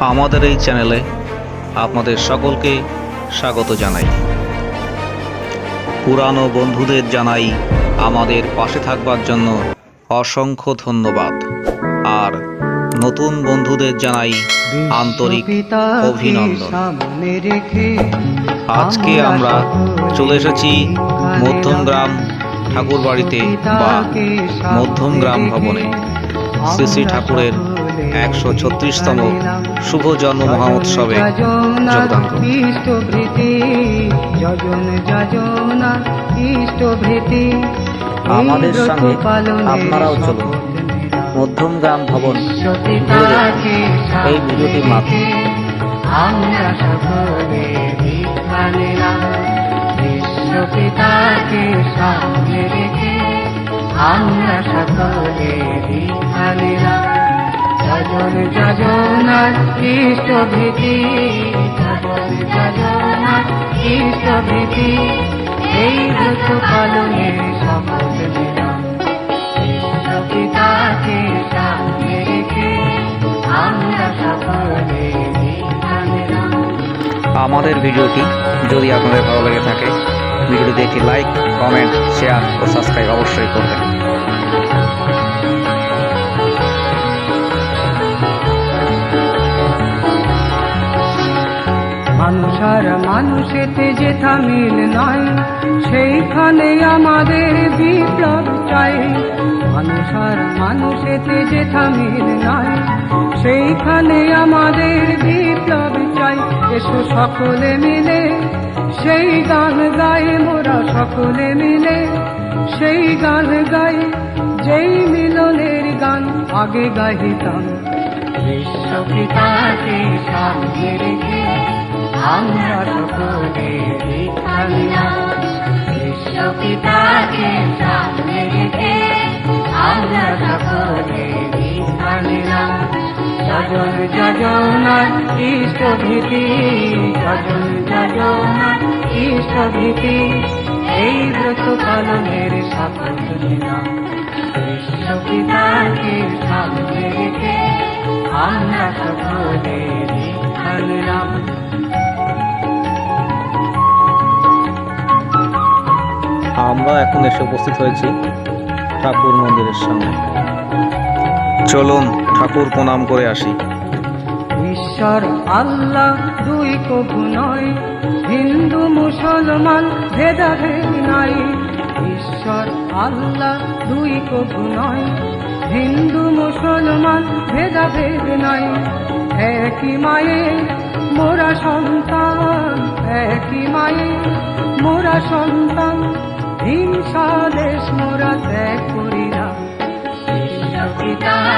আমাদের এই চ্যানেলে আপনাদের সকলকে স্বাগত জানাই। পুরানো বন্ধুদের জানাই আমাদের পাশে থাকবার জন্য অসংখ্য ধন্যবাদ। আর নতুন বন্ধুদের জানাই আন্তরিক অভিনন্দন। আজকে আমরা চলে এসেছি মধ্যমগ্রাম ঠাকুরবাড়িতে বা মধ্যমগ্রাম ভবনে। শ্রী শ্রী ঠাকুরের একশো ছত্রিশতম শুভ জন্ম মহোৎসবে যোগদান আমাদের সঙ্গে আপনারাও চলুন। মধ্যমগ্রাম ভবন। এই ভিডিওটির মাধ্যমে। আমরা সকলে বিশ্বপিতাকে সামনে রেখে আমরা সকলে দীক্ষা নিলাম যজন যজনার ইষ্টভীতি যজন যজনার ইষ্টভীতি এই ব্রত পালনে সকলে আমাদের ভিডিওটি যদি আপনাদের ভালো লেগে থাকে, ভিডিওটিতে একটি লাইক কমেন্ট শেয়ার ও সাবস্ক্রাইব অবশ্যই করবেন। মানুষ আর মানুষেতে যেথা মিল নয়, সেইখানে আমাদের বিপ্লব চাই। মানুষ আর মানুষেতে যেথা মিল নয়, সেইখানে আমাদের বিপ্লব চাই। এসো সকলে মিলে, সেই গান গাই মোরা সকলে মিলে। সেই গান গাই, যেই মিলনের গান আগে গাইতাম বিশ্বপিতাকে সামনে রেখে আমরা সকলে নিলাম বিশ্বপিতাকে সামনে রেখে আমরা সকলে নিলাম যজন যজন শপথ নিলাম বিশ্বপিতাকে সামনে রেখে আমরা সকলে এখন এসে উপস্থিত হয়েছি ঠাকুর মন্দিরের সামনে। চলুন ঠাকুর প্রণাম করে আসি। ঈশ্বর আল্লাহ দুই কভু নয়, হিন্দু, মুসলমান ভেদাভেদ নাই। ঈশ্বর আল্লাহ দুই কভু নয়, হিন্দু, মুসলমান ভেদাভেদ নাই। একই মায়ে মোরা সন্তান, একই মায়ে মোরা সন্তান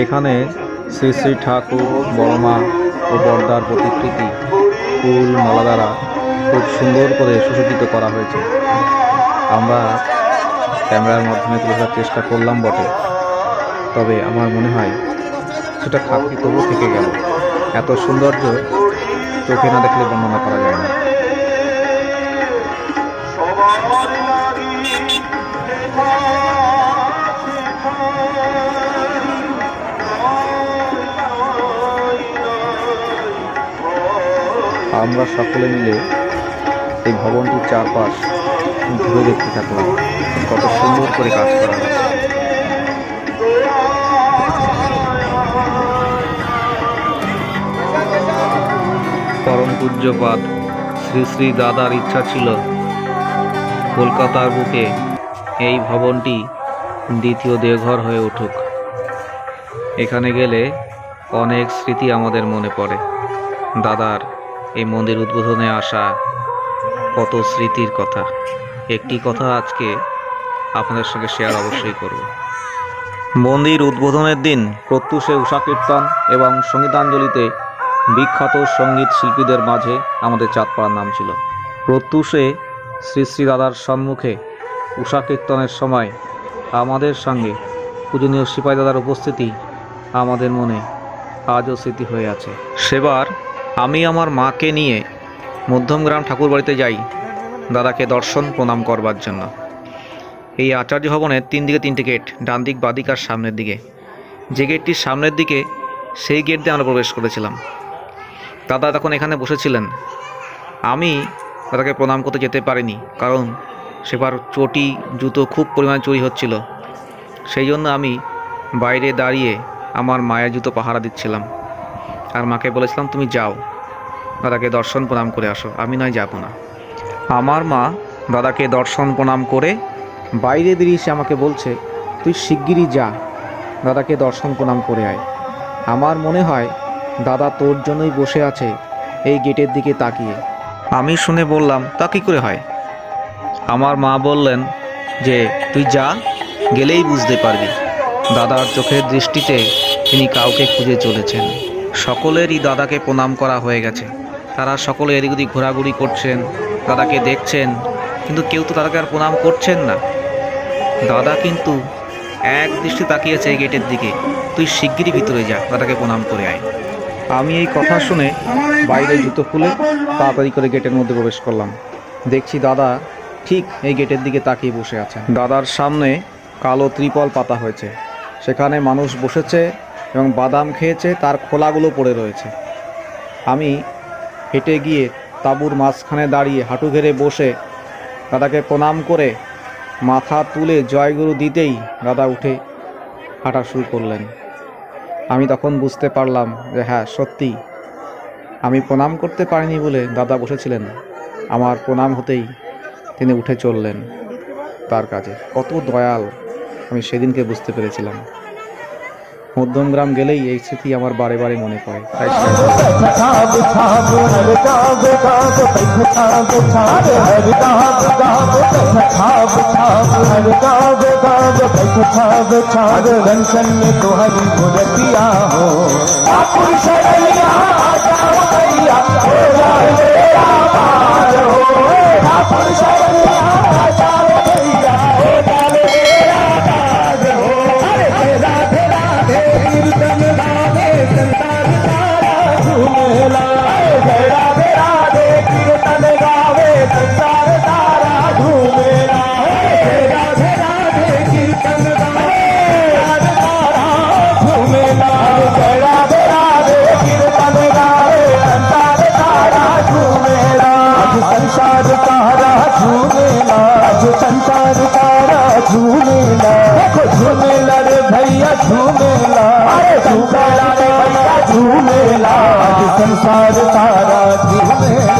এখানে শ্রী শ্রী ঠাকুর, বড়মা ও বর্দার প্রতিকৃতি, ফুল, মালা দ্বারা খুব সুন্দর করে সুসজ্জিত করা হয়েছে। আমরা ক্যামেরার মাধ্যমে তুলে ধরার চেষ্টা করলাম বটে। তবে আমার মনে হয় সেটা খাপটি তবু থেকে গেল। এত সৌন্দর্য চোখে না দেখলে বর্ণনা করা যায় না। আমরা সকলে মিলে এই ভবনটির চারপাশ ঘুরে দেখতে থাকলাম। কত সুন্দর করে কাজ করা পরম পূজ্যপাদ, শ্রী শ্রী দাদার ইচ্ছা ছিল কলকাতার বুকে এই ভবনটি দ্বিতীয় দেওঘর হয়ে উঠুক। এখানে গেলে অনেক স্মৃতি আমাদের মনে পড়ে। দাদার এই মন্দির উদ্বোধনে আসা কত স্মৃতির কথা। একটি কথা আজকে আপনাদের সঙ্গে শেয়ার অবশ্যই করব। মন্দির উদ্বোধনের দিন প্রত্যুষে উষা কীর্তন এবং সঙ্গীতাঞ্জলিতে বিখ্যাত সংগীত শিল্পীদের মাঝে আমাদের চাঁদপাড়ার নাম ছিল। প্রত্যুষে শ্রী শ্রী দাদার সম্মুখে উষা কীর্তনের সময় আমাদের সঙ্গে পূজনীয় সিপাহী দাদার উপস্থিতি আমাদের মনে আজও স্মৃতি হয়ে আছে। সেবার আমি আমার মাকে নিয়ে মধ্যমগ্রাম ঠাকুর বাড়িতে যাই। দাদাকে দর্শন প্রণাম করবার জন্য। এই আচার্য ভবনের তিন দিকে তিনটে গেট, ডান দিক বাদিক আর সামনের দিকে। যে গেটটির সামনের দিকে, সেই গেট দিয়ে আমরা প্রবেশ করেছিলাম। দাদা তখন এখানে বসেছিলেন। আমি দাদাকে প্রণাম করতে যেতে পারিনি, কারণ সেবার চটি, জুতো খুব পরিমাণে চুরি হচ্ছিল। সেই জন্য আমি বাইরে দাঁড়িয়ে আমার মায়ের জুতো পাহারা দিচ্ছিলাম। আর মাকে বলেছিলাম, তুমি যাও। দাদাকে দর্শন প্রণাম করে আসো। আমি নয়, যাব না। আমার মা দাদাকে দর্শন প্রণাম করে বাইরে বেরিয়ে এসে আমাকে বলছে, তুই শিগগিরই যা। দাদাকে দর্শন প্রণাম করে আয়। আমার মনে হয় দাদা তোর জন্যই বসে আছে এই গেটের দিকে তাকিয়ে। আমি শুনে বললাম, তা কী করে হয়? আমার মা বললেন যে, তুই যা, গেলেই বুঝতে পারবি। দাদার চোখের দৃষ্টিতে তিনি কাউকে খুঁজে চলেছেন। সকলেরই দাদাকে প্রণাম করা হয়ে গেছে। তারা সকলে এদিক ওদিক ঘোরাঘুরি করছেন, দাদাকে দেখছেন, কিন্তু কেউ তো দাদাকে আর প্রণাম করছেন না। দাদা কিন্তু এক দৃষ্টি তাকিয়েছে এই গেটের দিকে। তুই শিগগিরই ভিতরে যা, দাদাকে প্রণাম করে আয়। আমি এই কথা শুনে বাইরে জুতো খুলে তাড়াতাড়ি করে গেটের মধ্যে প্রবেশ করলাম। দেখছি দাদা ঠিক এই গেটের দিকে তাকিয়ে বসে আছেন। দাদার সামনে কালো ত্রিপল পাতা হয়েছে। সেখানে মানুষ বসেছে এবং বাদাম খেয়েছে, তার খোলাগুলো পড়ে রয়েছে। আমি হেঁটে গিয়ে তাঁবুর মাঝখানে দাঁড়িয়ে হাঁটু ঘেরে বসে দাদাকে প্রণাম করে মাথা তুলে জয়গুরু দিতেই দাদা উঠে হাঁটা শুরু করলেন। আমি তখন বুঝতে পারলাম যে হ্যাঁ সত্যি। আমি প্রণাম করতে পারিনি বলে দাদা বসেছিলেন। আমার প্রণাম হতেই তিনি উঠে চললেন তার কাজে। কত দয়াল আমি সেদিনকে বুঝতে পেরেছিলাম। মধ্যমগ্রাম গেলেই এই স্মৃতি আমার বারে বারে মনে পড়ে। झूमेला देखो झूमेला रे भैया झूमेला अरे झूमेला रे भैया झूमेला आज संसार सारा झूमेला